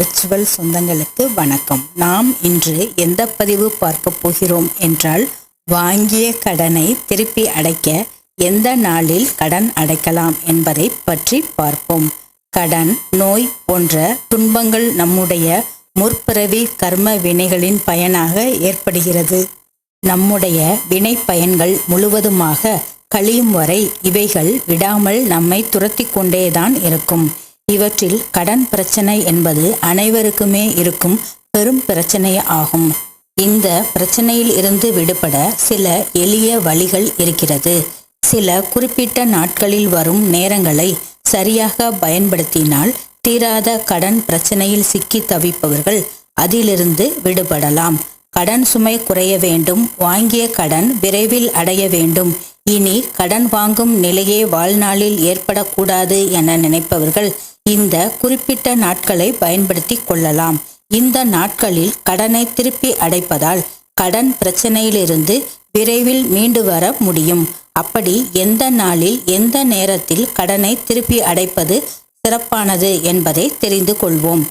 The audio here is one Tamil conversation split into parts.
விர்ச்சுவல் சொந்தங்களுக்கு வணக்கம். நாம் இன்று எந்த பதிவு பார்க்க போகிறோம் என்றால் வாங்கிய கடனை திருப்பி அடைக்க எந்த நாளில் கடன் அடைக்கலாம் என்பதை பற்றி பார்ப்போம். கடன் நோய் போன்ற துன்பங்கள் நம்முடைய முற்பிறவி கர்ம வினைகளின் பயனாக ஏற்படுகிறது. நம்முடைய வினை பயன்கள் முழுவதுமாக கழியும் வரை இவைகள் விடாமல் நம்மை துரத்தி கொண்டேதான் இருக்கும். இவற்றில் கடன் பிரச்சனை என்பது அனைவருக்குமே இருக்கும் பெரும் பிரச்சனை ஆகும். இந்த பிரச்சனையில் இருந்து விடுபட சில எளிய வழிகள் இருக்கிறது. சில குறிப்பிட்ட நாட்களில் வரும் நேரங்களை சரியாக பயன்படுத்தினால் தீராத கடன் பிரச்சனையில் சிக்கி தவிப்பவர்கள் அதிலிருந்து விடுபடலாம். கடன் சுமை குறைய வேண்டும். வாங்கிய கடன் விரைவில் அடைய வேண்டும். இனி கடன் வாங்கும் நிலையே வாழ்நாளில் ஏற்படக்கூடாது என நினைப்பவர்கள் இந்த குறிப்பிட்ட நாட்களை பயன்படுத்தி கொள்ளலாம். இந்த நாட்களில் கடனை திருப்பி அடைப்பதால் கடன் பிரச்சனையிலிருந்து விரைவில் மீண்டு வர முடியும். அப்படி எந்த நாளில் எந்த நேரத்தில் கடனை திருப்பி அடைப்பது சிறப்பானது என்பதை தெரிந்து கொள்வோம்.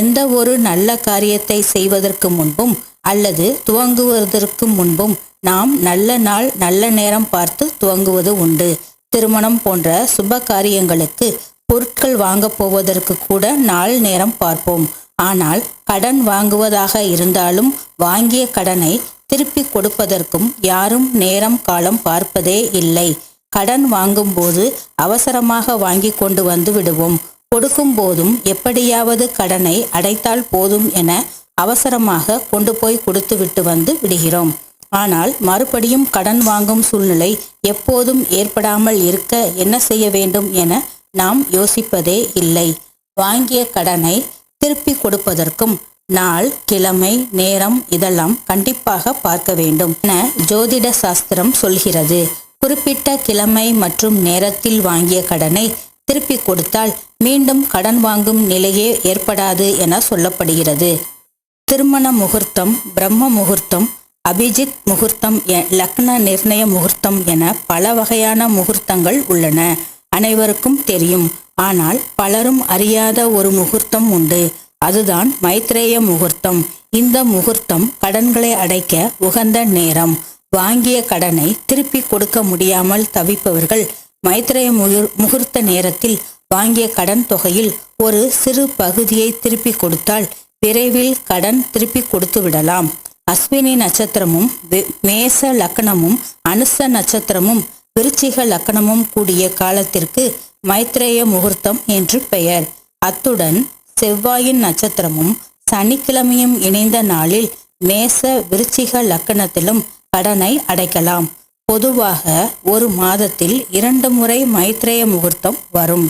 எந்த ஒரு நல்ல காரியத்தை செய்வதற்கு முன்பும் அல்லது துவங்குவதற்கு முன்பும் நாம் நல்ல நாள் நல்ல நேரம் பார்த்து துவங்குவது உண்டு. திருமணம் போன்ற சுப காரியங்களுக்கு பொருட்கள் வாங்கப் போவதற்கு கூட நாள் நேரம் பார்ப்போம். ஆனால் கடன் வாங்குவதாக இருந்தாலும் வாங்கிய கடனை திருப்பி கொடுப்பதற்கும் யாரும் நேரம் காலம் பார்ப்பதே இல்லை. கடன் வாங்கும்போது அவசரமாக வாங்கி கொண்டு வந்து விடுவோம். கொடுக்கும் போதும் எப்படியாவது கடனை அடைத்தால் போதும் என அவசரமாக கொண்டு போய் கொடுத்து விட்டு வந்து விடுகிறோம். ஆனால் மறுபடியும் கடன் வாங்கும் சூழ்நிலை எப்போதும் ஏற்படாமல் இருக்க என்ன செய்ய வேண்டும் என நாம் யோசிப்பதே இல்லை. வாங்கிய கடனை திருப்பி கொடுப்பதற்கும் நாள் கிழமை நேரம் இதெல்லாம் கண்டிப்பாக பார்க்க வேண்டும் என ஜோதிட சாஸ்திரம் சொல்கிறது. குறிப்பிட்ட கிழமை மற்றும் நேரத்தில் வாங்கிய கடனை திருப்பி கொடுத்தால் மீண்டும் கடன் வாங்கும் நிலையே ஏற்படாது என சொல்லப்படுகிறது. திருமண முகூர்த்தம் பிரம்ம முகூர்த்தம் அபிஜித் முகூர்த்தம் லக்ன நிர்ணய முகூர்த்தம் என பல வகையான முகூர்த்தங்கள் உள்ளன. அனைவருக்கும் தெரியும். ஆனால் பலரும் அறியாத ஒரு முகூர்த்தம் உண்டு. அதுதான் மைத்ரேய முகூர்த்தம். இந்த முகூர்த்தம் கடன்களை அடைக்க உகந்த நேரம். வாங்கிய கடனை திருப்பி கொடுக்க முடியாமல் தவிப்பவர்கள் மைத்ரேய முகூர்த்த நேரத்தில் வாங்கிய கடன் தொகையில் ஒரு சிறு பகுதியை திருப்பி கொடுத்தால் விரைவில் கடன் திருப்பி கொடுத்து விடலாம். அஸ்வினி நட்சத்திரமும் மேச லக்னமும் அனுச நட்சத்திரமும் விருச்சிக லக்கணமும் கூடிய காலத்திற்கு மைத்ரேய முகூர்த்தம் என்று பெயர். அத்துடன் செவ்வாயின் நட்சத்திரமும் சனிக்கிழமையும் இணைந்த நாளில் மேச விருச்சிக லக்கணத்திலும் கடனை அடைக்கலாம். பொதுவாக ஒரு மாதத்தில் இரண்டு முறை மைத்ரேய முகூர்த்தம் வரும்.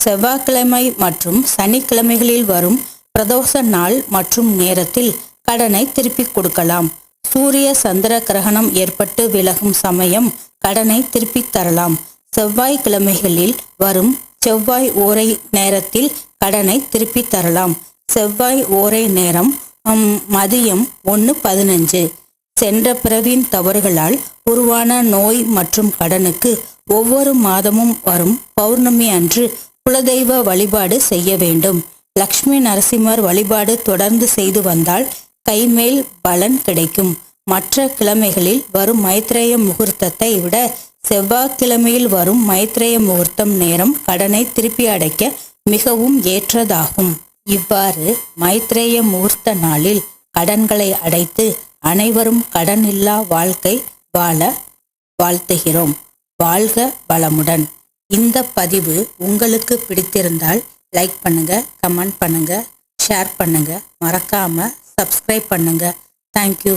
செவ்வாய்க்கிழமை மற்றும் சனிக்கிழமைகளில் வரும் பிரதோஷ நாள் மற்றும் நேரத்தில் கடனை திருப்பிக் கொடுக்கலாம். சூரிய சந்திர கிரகணம் ஏற்பட்டு விலகும் சமயம் கடனை திருப்பி தரலாம். செவ்வாய்க்கிழமைகளில் வரும் செவ்வாய் ஓரை நேரத்தில் கடனை திருப்பி தரலாம். செவ்வாய் ஓரை நேரம் மதியம் ஒன்று பதினஞ்சு. சென்ற பிறவின் தவறுகளால் உருவான நோய் மற்றும் கடனுக்கு ஒவ்வொரு மாதமும் வரும் பௌர்ணமி அன்று குலதெய்வ வழிபாடு செய்ய வேண்டும். லக்ஷ்மி நரசிம்மர் வழிபாடு தொடர்ந்து செய்து வந்தால் கைமேல் பலன் கிடைக்கும். மற்ற கிழமைகளில் வரும் மைத்ரேய முகூர்த்தத்தை விட செவ்வாய்க்கிழமையில் வரும் மைத்ரேய முகூர்த்தம் நேரம் கடனை திருப்பி அடைக்க மிகவும் ஏற்றதாகும். இவ்வாறு மைத்ரேய முகூர்த்த நாளில் கடன்களை அடைத்து அனைவரும் கடன் இல்லா வாழ்க்கை வாழ வாழ்த்துகிறோம். வாழ்க வளமுடன். இந்த பதிவு உங்களுக்கு பிடித்திருந்தால் லைக் பண்ணுங்க கமெண்ட் பண்ணுங்க ஷேர் பண்ணுங்க. மறக்காம சப்ஸ்கிரைப் பண்ணுங்க. தேங்க்யூ.